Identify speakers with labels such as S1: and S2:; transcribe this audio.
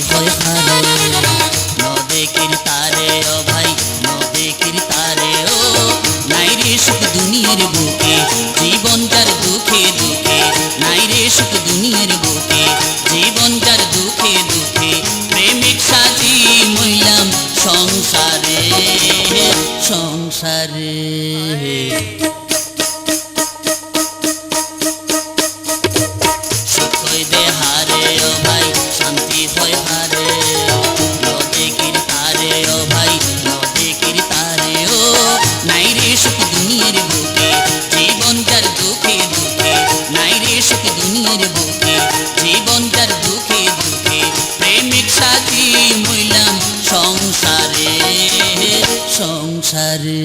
S1: শান্তি হয় হারে নদে তারে ও ভাই নদে তারে ও। নাই রে সুখ দুনিয়ার বুকে, জীবন যার দুঃখে নাই রে সুখ দুনিয়ার বুকে, জীবন যার দুঃখে দুঃখে। প্রেমিক সাজি মইলাম সংসারে সংসারে। জীবন তার দুঃখে দুঃখে প্রেমিক সাথী মইলাম সংসারে সংসারে।